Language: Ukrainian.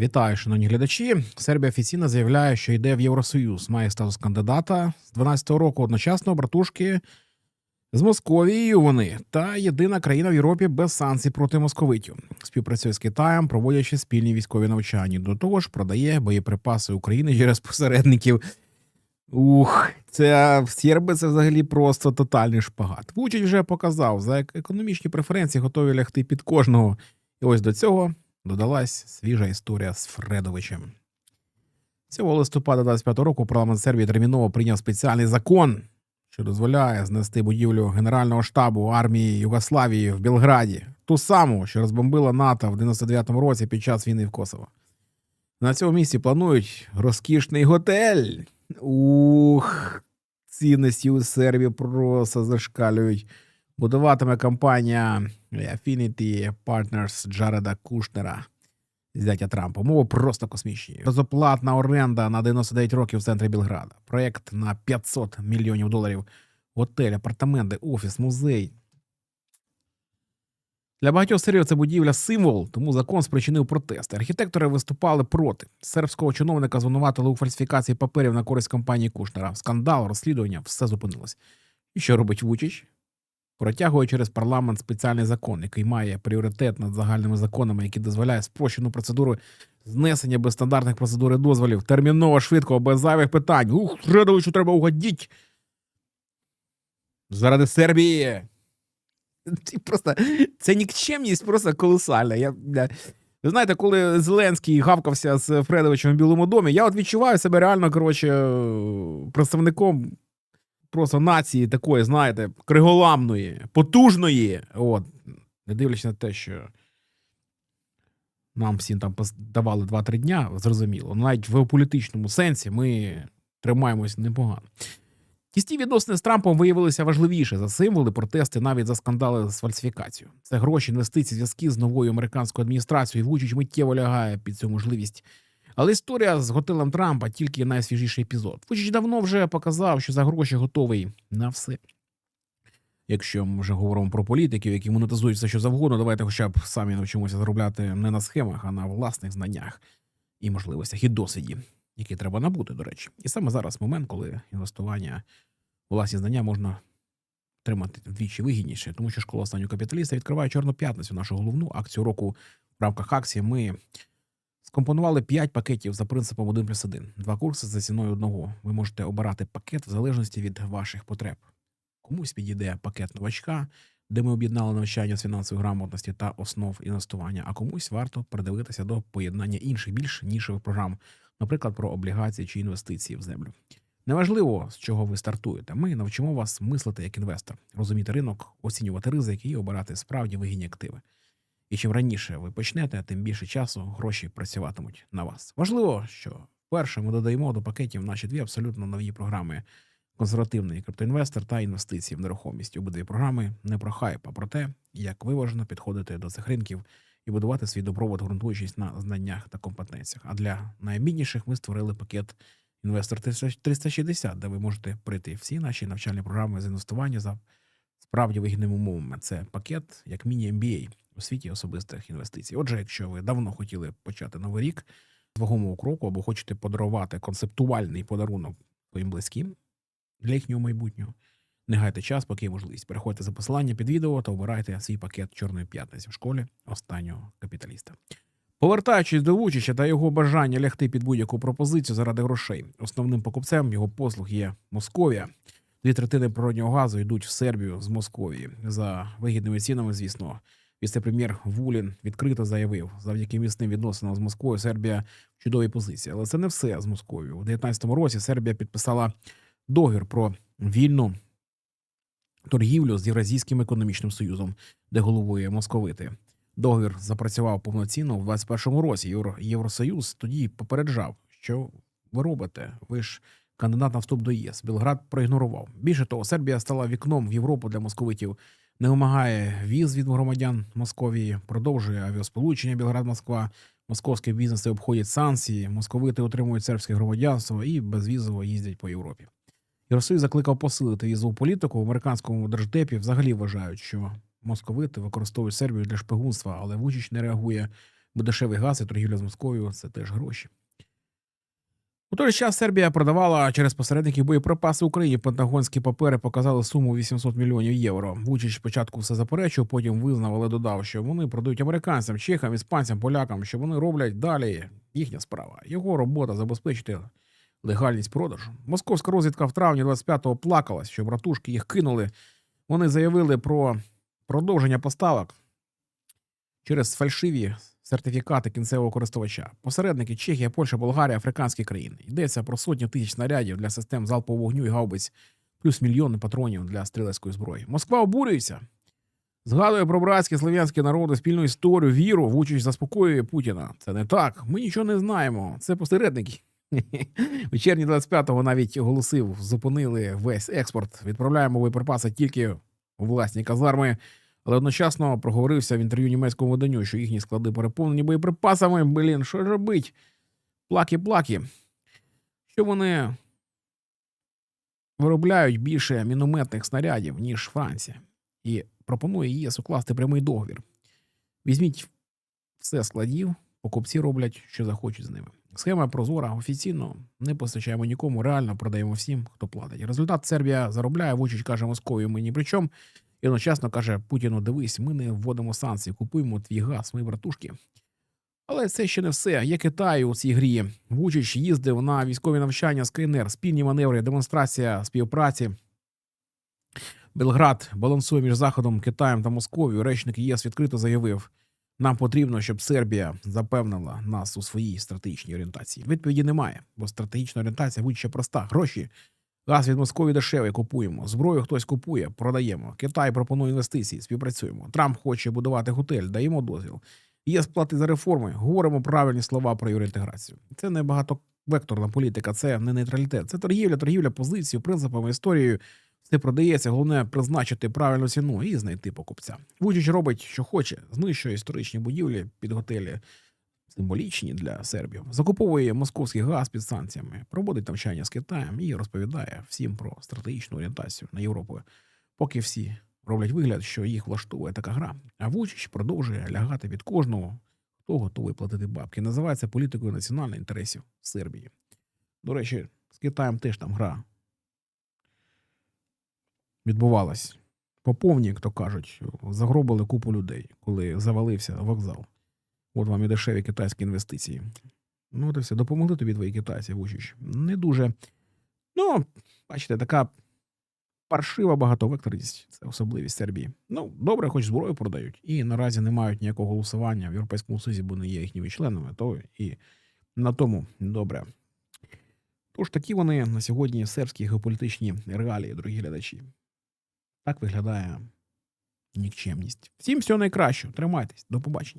Вітаю, шановні глядачі. Сербія офіційно заявляє, що йде в Євросоюз, має статус кандидата з 12-го року одночасно братушки з Московією. Вони та єдина країна в Європі без санкцій проти московитів. Співпрацює з Китаєм, проводячи спільні військові навчання. До того ж, продає боєприпаси України через посередників. Ух, це серби це взагалі просто тотальний шпагат. Вучить вже показав, за економічні преференції готові лягти під кожного. І ось до цього додалась свіжа історія з Фредовичем. Цього листопада 25 року парламент Сербії терміново прийняв спеціальний закон, що дозволяє знести будівлю Генерального штабу армії Югославії в Білграді, ту саму, що розбомбила НАТО в 99-му році під час війни в Косово. На цьому місці планують розкішний готель. Ух, цінності у Сербії просто зашкалюють. Будуватиме компанія Affinity Partners Джареда Кушнера, зятя Трампа. Мова просто космічні. Безоплатна оренда на 99 років в центрі Білграда. Проєкт на 500 мільйонів доларів. Готель, апартаменти, офіс, музей. Для багатьох сербів це будівля символ, тому закон спричинив протести. Архітектори виступали проти. Сербського чиновника звинуватили у фальсифікації паперів на користь компанії Кушнера. Скандал, розслідування, все зупинилось. І що робить Вучич? Протягує через парламент спеціальний закон, який має пріоритет над загальними законами, які дозволяє спрощену процедуру знесення без стандартних процедур і дозволів, терміново, швидко, без зайвих питань. Ух, Фредовичу треба угодіть. Заради Сербії. Просто це нікчемність просто колосальна. Я, ви знаєте, коли Зеленський гавкався з Фредовичем в Білому домі, я от відчуваю себе реально, коротше, представником просто нації такої, знаєте, криголамної, потужної. От, не дивлячись на те, що нам всім там давали 2-3 дня, зрозуміло. Навіть в геополітичному сенсі ми тримаємось непогано. Тісні відносини з Трампом виявилися важливіше за символи, протести, навіть за скандали з фальсифікацією. Це гроші, інвестиції, зв'язки з новою американською адміністрацією. Вучич миттєво лягає під цю можливість. Але історія з готелем Трампа тільки найсвіжіший епізод. Вучич давно вже показав, що за гроші готовий на все. Якщо ми вже говоримо про політиків, які монетизують все, що завгодно, давайте хоча б самі навчимося заробляти не на схемах, а на власних знаннях і можливостях, і досвіді, які треба набути, до речі. І саме зараз момент, коли інвестування у власні знання можна отримати вдвічі вигідніше, тому що школа останнього капіталіста відкриває чорну п'ятницю, нашу головну акцію року в рамках акції. Ми скомпонували 5 пакетів за принципом 1 плюс 1. Два курси за ціною одного. Ви можете обирати пакет в залежності від ваших потреб. Комусь підійде пакет новачка, де ми об'єднали навчання з фінансової грамотності та основ інвестування, а комусь варто придивитися до поєднання інших більш нішевих програм, наприклад, про облігації чи інвестиції в землю. Неважливо, з чого ви стартуєте. Ми навчимо вас мислити як інвестор, розуміти ринок, оцінювати ризики і обирати справді вигідні активи. І чим раніше ви почнете, тим більше часу гроші працюватимуть на вас. Важливо, що вперше ми додаємо до пакетів наші дві абсолютно нові програми: консервативний криптоінвестор та інвестиції в нерухомість. Обидві програми не про хайп, а про те, як виважено підходити до цих ринків і будувати свій добробут, ґрунтуючись на знаннях та компетенціях. А для найбідніших ми створили пакет Інвестор 360, де ви можете пройти всі наші навчальні програми з інвестування за справді вигідними умовами. Це пакет як міні-MBA у світі особистих інвестицій. Отже, якщо ви давно хотіли почати новий рік з вагомого кроку або хочете подарувати концептуальний подарунок своїм близьким для їхнього майбутнього, не гайте час, поки є можливість. Переходьте за посилання під відео та обирайте свій пакет Чорної п'ятниці в школі останнього капіталіста. Повертаючись до Вучича та його бажання лягти під будь-яку пропозицію заради грошей, основним покупцем його послуг є Московія. Дві третини природнього газу йдуть в Сербію з Московії за вигідними цінами. Звісно, віце-прем'єр Вулін відкрито заявив, завдяки міцним відносинам з Москвою Сербія в чудовій позиції. Але це не все з Московією. У 19-му році Сербія підписала договір про вільну торгівлю з Євразійським економічним союзом, де головує московити. Договір запрацював повноцінно в 21-му році. Євросоюз тоді попереджав, що ви робите. Ви ж кандидат на вступ до ЄС. Білград проігнорував. Більше того, Сербія стала вікном в Європу для московитів. Не вимагає віз від громадян Московії, продовжує авіасполучення Білград-Москва. Московські бізнеси обходять санкції, московити отримують сербське громадянство і безвізово їздять по Європі. Євросоюз закликав посилити візову політику. В американському держдепі взагалі вважають, що московити використовують Сербію для шпигунства, але Вучич не реагує. бо дешевий газ і торгівля з Московією це теж гроші. У той час Сербія продавала через посередників боєприпаси Україні. Пентагонські папери показали суму 800 мільйонів євро. Вучич спочатку все заперечив, потім визнав, але додав, що вони продають американцям, чехам, іспанцям, полякам, що вони роблять далі. Їхня справа. Його робота забезпечити легальність продажу. Московська розвідка в травні 25-го плакалась, що братушки їх кинули. Вони заявили про продовження поставок через фальшиві сертифікати кінцевого користувача. Посередники Чехія, Польща, Болгарія, африканські країни. Йдеться про сотні тисяч снарядів для систем залпового вогню і гаубиць, плюс мільйони патронів для стрілецької зброї. Москва обурюється. Згадує про братські слов'янські народи, спільну історію, віру, Вучич заспокоює Путіна. Це не так. Ми нічого не знаємо. Це посередники. У червні 25-го навіть оголосив, зупинили весь експорт. Відправляємо боєприпаси тільки у власні казарми. Але одночасно проговорився в інтерв'ю німецькому виданню, що їхні склади переповнені боєприпасами. Блін, що ж робить? Плаки-плаки. Що вони виробляють більше мінометних снарядів, ніж Франція, і пропонує ЄС укласти прямий договір. Візьміть все складів, покупці роблять, що захочуть з ними. Схема прозора офіційно не постачаємо нікому, реально продаємо всім, хто платить. Результат Сербія заробляє, Вучич каже Москові, ми ні при чому. І одночасно каже Путіну: дивись, ми не вводимо санкції, купуємо твій газ, мої братушки. Але це ще не все. Є Китай у цій грі. Вучич їздив на військові навчання з КНР, спільні маневри, демонстрація співпраці. Белград балансує між Заходом, Китаєм та Московією. Речник ЄС відкрито заявив: нам потрібно, щоб Сербія запевнила нас у своїй стратегічній орієнтації. Відповіді немає, бо стратегічна орієнтація будь-ще проста: гроші. Газ від Московії дешевий купуємо. Зброю хтось купує, продаємо. Китай пропонує інвестиції, співпрацюємо. Трамп хоче будувати готель, даємо дозвіл. Є сплати за реформи. Говоримо правильні слова про євроінтеграцію. Це не багатовекторна політика, це не нейтралітет. Це торгівля, торгівля позицією, принципами, історією. Все продається, головне призначити правильну ціну і знайти покупця. Вучич робить, що хоче, знищує історичні будівлі під готелі, символічні для сербів, закуповує московський газ під санкціями, проводить навчання з Китаєм і розповідає всім про стратегічну орієнтацію на Європу, поки всі роблять вигляд, що їх влаштовує така гра. А Вучич продовжує лягати від кожного, хто готовий платити бабки. Називається політикою національних інтересів Сербії. До речі, з Китаєм теж там гра відбувалась. По повній, як то кажуть, загробили купу людей, коли завалився вокзал. От вам і дешеві китайські інвестиції. Ну, от і все. Допомогли тобі твої китайці, Вучич? Не дуже. Ну, бачите, така паршива багатовекторність. Це особливість Сербії. Ну, добре, хоч зброю продають. І наразі не мають ніякого голосування в Європейському Союзі, бо не є їхніми членами, то і на тому добре. Тож такі вони на сьогодні сербські геополітичні реалії, дорогі глядачі. Так виглядає нікчемність. Всім всього найкращого. Тримайтесь, до побачення.